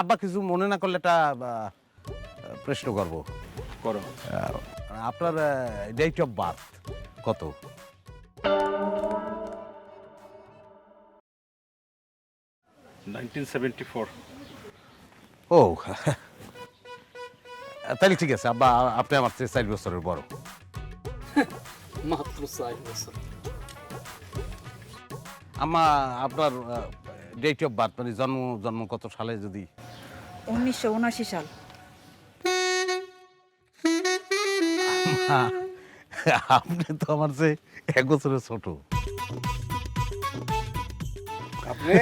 আব্বা কিছু মনে না করলে একটা প্রশ্ন করব। করো। আপনার ডেট অফ বার্থ কত? ও তাহলে ঠিক আছে আব্বা আপনি আমার চেয়ে চার বছরের বড়। মাত্র চার বছর। আম্মা আপনার ডেট অফ বার্থ মানে জন্ম জন্ম কত সালে যদি? উনিশশো উনআশি সাল। আম্মা, আপনি তো আমার চেয়ে এক বছরের ছোট। আপনি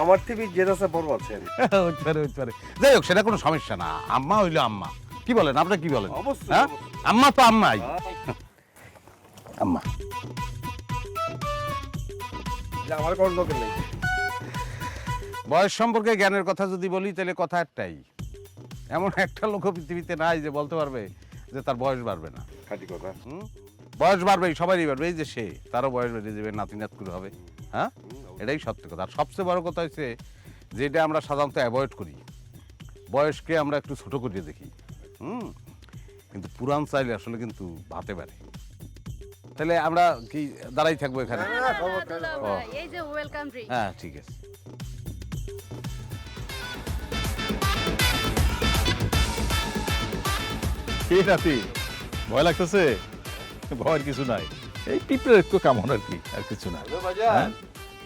আমার থেকে জেদাসে বড় আছেন। হইতে পারে যাই হোক সেটা কোনো সমস্যা না। আম্মা হইল আম্মা। কি বলেন আপনি কি বলেন? অবশ্যই, হ্যাঁ? আম্মা তো আম্মাই। আম্মা। যে আমার কোনো দরকার নেই। বয়স সম্পর্কে জ্ঞানের কথা যদি বলি তাহলে কথা একটাই এমন একটা লোক পৃথিবীতে নাই যে বলতে পারবে যে তার বয়স বাড়বে না খাঁটি কথা হুম? বয়স বাড়বে সবারই বাড়বে এই যে সে তারও বয়স বেড়ে যাবে নাতি নাতকুর হবে হ্যাঁ এটাই সত্যি কথা আর সবচেয়ে বড় কথা হচ্ছে যেটা আমরা সাধারণত অ্যাভয়েড করি বয়সকে আমরা একটু ছোট করিয়ে দেখি হুম কিন্তু পুরান চাইলে আসলে কিন্তু ভাতে পারে তাহলে আমরা কি দাঁড়াই থাকব এখানে ও। এই যে ওয়েলকাম ড্রিঙ্ক হ্যাঁ ঠিক আছে কি নাতি ভয় লাগতেছে? ভয়ের কিছু নাই। এই পিঁপড়ের একটু কামন আর কি আর কিছু না হ্যাঁ?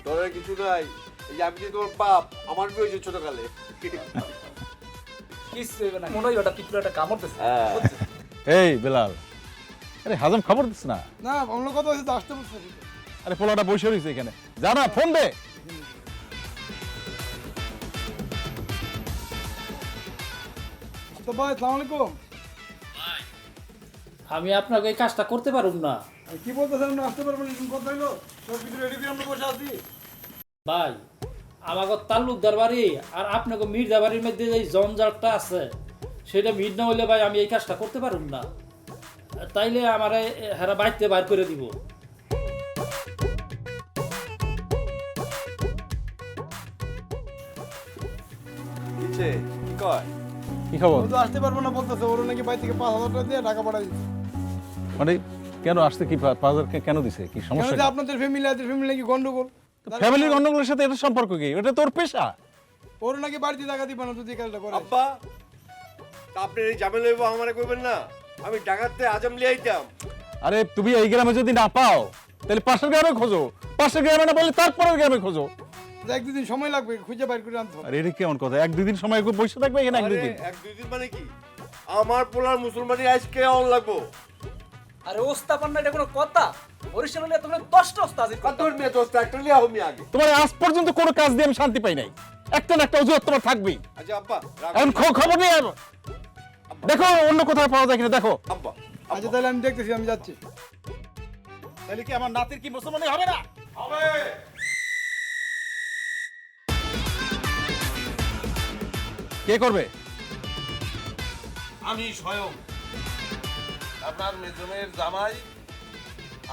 তোর আর কিছু নাই। এই যে আমি যে তোমার বাপ আমার বিয়ে হয়েছে ছোটকালে। না মনে হয় ওটা পিঁপড়ে একটা কামড়তেছে এই বেলাল আরে হাজম খবর দিস না। না অন্য কথা হচ্ছে তো আসতে বলছে। আরে পোলাটা বসে রয়েছে এখানে। যা না ফোন দে। তো ভাই সালাম আলাইকুম। আমি আপনাকে এই কাজটা করতে পারুম না। কি বলতেছেন? আপনি আসতে পারবেন এরকম কথা হইল। সব কিছু রেডি করে আমরা বসে আছি। ভাই আমাকে তাল্লুকদার বাড়ি আর আপনাকে মির্জা বাড়ির মধ্যে যে জঞ্জালটা আছে সেটা মিট না হইলে ভাই আমি এই কাজটা করতে পারুম না। তাইলে আমারে হেরা বাইতে বার করে দিব। কিছে কি কয়? কি খবর? তো আসতে পারব না বলতেছে। ওর নাকি বাড়ি থেকে পাঁচ হাজার টাকা দিয়ে টাকা পাঠাই দিচ্ছে মানে কেন আসতে কি পাঁচ হাজার কেন দিছে? কি সমস্যা আপনাদের ফ্যামিলি আছে ফ্যামিলি নাকি গন্ডগোল? ফ্যামিলির গন্ডগোলের সাথে এটা সম্পর্ক কি? ওটা তোর পেশা। ওর নাকি বাড়িতে টাকা দিবে না যদি কাজটা করে। আব্বা তা আপনি এই জামেলা হইব আমারে কইবেন না। আমি ডাকাতে আজম লিয়ে আইতাম। আরে তুমি এই গ্রামে যদি না পাও তাহলে পাশের গ্রামে খোঁজো। পাশের গ্রামে না বলে তারপরের গ্রামে খোঁজো। এক দুদিন সময় লাগবে খুঁজে বাইর করে আনতে হবে। আর এটা কেমন কথা? এক দুদিন সময় একটু বসে থাকবে এখানে এক দুদিন? এক দুই দিন মানে কি? আমার পোলার মুসলমানি আজকে অন লাগবো? আরে ওস্তাপান না এটা কোনো কথা? বরিশাল হলে তোমরা দশটা ওস্তাদ কত মেয়ে দোস্ত? একটা লিয়ে আমি আগে। তোমার আজ পর্যন্ত কোনো কাজ দিয়ে আমি শান্তি পাই নাই। একটা না একটা অজুহাত তোমার থাকবেই। আচ্ছা আব্বা এখন খ- খবর নেই আর। দেখো অন্য কোথাও পাওয়া যায় কিনা দেখো। আব্বা। আচ্ছা তাহলে আমি দেখতেছি আমি যাচ্ছি। তাহলে কি আমার নাতির কি মুসলমানি হবে না? হবে। কে করবে? আমি স্বয়ং। আপনার মেজমের জামাই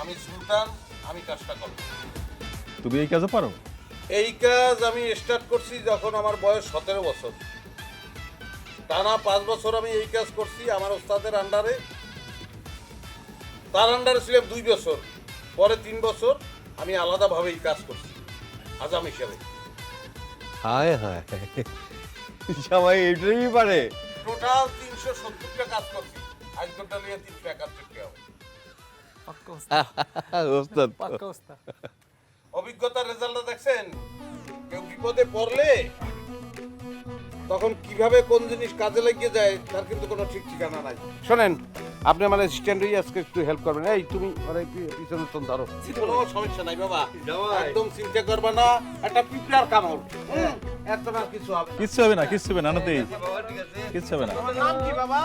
আমি সুলতান আমি কাজটা করব। তুমি এই কাজও পারো? এই কাজ আমি স্টার্ট করছি যখন আমার বয়স সতেরো বছর। টানা পাঁচ বছর আমি এই কাজ করছি আমার ওস্তাদের আন্ডারে তার আন্ডারে ছিলাম দুই বছর। পরে তিন বছর আমি আলাদাভাবে এই কাজ করছি। আজ আজাম হিসেবে। হায় হায়। সবাই এটাই পারে। টোটাল তিনশো সত্তরটা কাজ করছি। আজ ঘণ্টা নিয়ে তিনশো একাত্তর টাকা অভিজ্ঞতার রেজাল্টটা দেখছেন? কেউ বিপদে পড়লে? তখন কীভাবে কোন জিনিস কাজে লাগিয়ে যায় তার কিন্তু কোনো ঠিক ঠিকানা নাই। শোনেন আপনি আমার অ্যাসিস্ট্যান্ট আজকে একটু হেল্প করবেন। এই তুমি মানে পিছনে তো ধরো। কোনো সমস্যা নাই বাবা। একদম চিন্তা করবে না। একটা পিঁপড়ার কামড়। হুম, কিছু হবে না। কিচ্ছু হবে না কিচ্ছু হবে না ঠিক আছে। কিচ্ছু হবে না। নাম কি বাবা?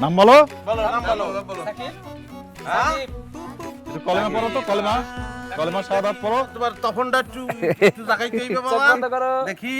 নাম বলো। বলো নাম বলো। বলো হ্যাঁ? একটু কলেমা পড়ো তো কলেমা। কলেমা শাহাদাত পড়ো। তোমার তখনটা একটু একটু হইবে দেখি।